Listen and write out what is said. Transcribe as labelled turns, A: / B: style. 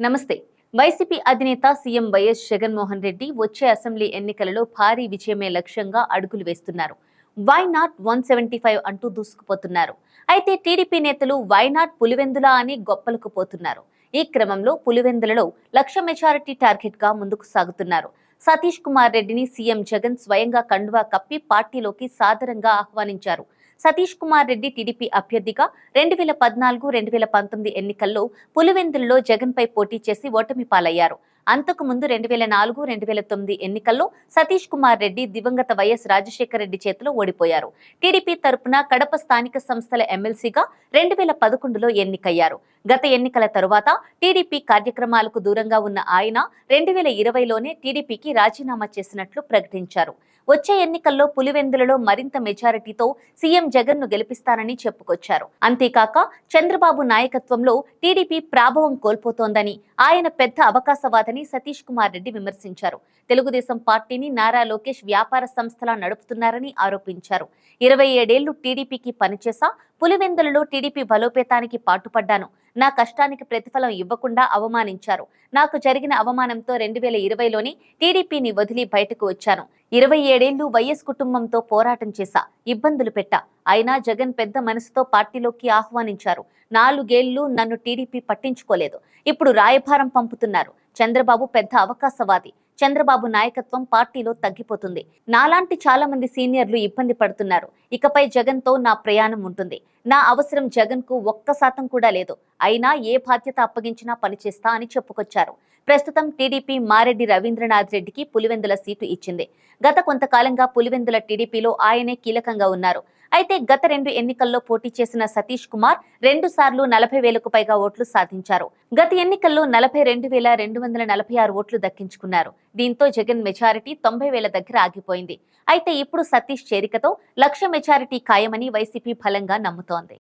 A: నమస్తే. వైసీపీ అధినేత CM YS Jaganmohan Reddy వచ్చే అసెంబ్లీ ఎన్నికలలో భారీ విజయమే లక్ష్యంగా అడుగులు వేస్తున్నారు. Why not one seventy five అంటూ దూసుకుపోతున్నారు. అయితే టీడీపీ నేతలు వై నాట్ పులివెందులా అని గొప్పలకు పోతున్నారు. ఈ క్రమంలో పులివెందులలో లక్ష మెజారిటీ టార్గెట్గా ముందుకు సాగుతున్నారు. సతీష్ కుమార్ రెడ్డిని సీఎం జగన్ స్వయంగా కండువా కప్పి పార్టీలోకి సాదరంగా ఆహ్వానించారు. సతీష్ కుమార్ రెడ్డి టీడీపీ అభ్యర్థిగా రెండు వేల పద్నాలుగు రెండు వేల పంతొమ్మిది ఎన్నికల్లో పులివెందుల్లో జగన్ పై పోటీ చేసి ఓటమి పాలయ్యారు. అంతకు ముందు రెండు వేల నాలుగు రెండు వేల తొమ్మిది ఎన్నికల్లో సతీష్ కుమార్ రెడ్డి దివంగత వైఎస్ రాజశేఖర రెడ్డి చేతిలో ఓడిపోయారు. టీడీపీ తరపున కడప స్థానిక సంస్థల ఎమ్మెల్సీగా రెండు వేల పదకొండులో ఎన్నికయ్యారు. గత ఎన్నికల తరువాత టీడీపీ కార్యక్రమాలకు దూరంగా ఉన్న ఆయన రెండు వేల ఇరవైలోనే టీడీపీకి రాజీనామా చేసినట్లు ప్రకటించారు. వచ్చే ఎన్నికల్లో పులివెందులలో మరింత మెజారిటీతో సీఎం జగన్ను గెలిపిస్తానని చెప్పుకొచ్చారు. అంతేకాక చంద్రబాబు నాయకత్వంలో టీడీపీ ప్రాభవం కోల్పోతోందని ఆయన పెద్ద అవకాశవాదని సతీష్ కుమార్ రెడ్డి విమర్శించారు. తెలుగుదేశం పార్టీని నారా లోకేష్ వ్యాపార సంస్థలా నడుపుతున్నారని ఆరోపించారు. ఇరవై ఏడేళ్ళు టీడీపీకి పనిచేసా పులివెందులలో టీడీపీ బలోపేతానికి పాటుపడ్డాను. నా కష్టానికి ప్రతిఫలం ఇవ్వకుండా అవమానించారు. నాకు జరిగిన అవమానంతో రెండు వేల ఇరవైలోని టీడీపీని వదిలి బయటకు వచ్చాను. ఇరవై ఏడేళ్ళు వైఎస్ కుటుంబంతో పోరాటం చేశా ఇబ్బందులు పెట్టా. అయినా జగన్ పెద్ద మనసుతో పార్టీలోకి ఆహ్వానించారు. నాలుగేళ్ళు నన్ను టీడీపీ పట్టించుకోలేదు. ఇప్పుడు రాయభారం పంపుతున్నారు. చంద్రబాబు పెద్ద అవకాశవాది. చంద్రబాబు నాయకత్వం పార్టీలో తగ్గిపోతుంది. నాలాంటి చాలా మంది సీనియర్లు ఇబ్బంది పడుతున్నారు. ఇకపై జగన్తో నా ప్రయాణం ఉంటుంది. నా అవసరం జగన్కు ఒక్క శాతం కూడా లేదు. అయినా ఏ బాధ్యత అప్పగించినా పనిచేస్తా అని చెప్పుకొచ్చారు. ప్రస్తుతం టీడీపీ మారెడ్డి రవీంద్రనాథ్ రెడ్డికి పులివెందుల సీటు ఇచ్చింది. గత కొంతకాలంగా పులివెందుల టీడీపీలో ఆయనే కీలకంగా ఉన్నారు. అయితే గత రెండు ఎన్నికల్లో పోటీ చేసిన సతీష్ కుమార్ రెండు సార్లు నలభై వేలకు పైగా ఓట్లు సాధించారు. గత ఎన్నికల్లో నలభై రెండు వేల రెండు వందల నలభై ఆరు ఓట్లు దక్కించుకున్నారు. దీంతో జగన్ మెజారిటీ తొంభై వేల దగ్గర ఆగిపోయింది. అయితే ఇప్పుడు సతీష్ చేరికతో లక్ష మెజారిటీ ఖాయమని వైసీపీ బలంగా నమ్ముతోంది.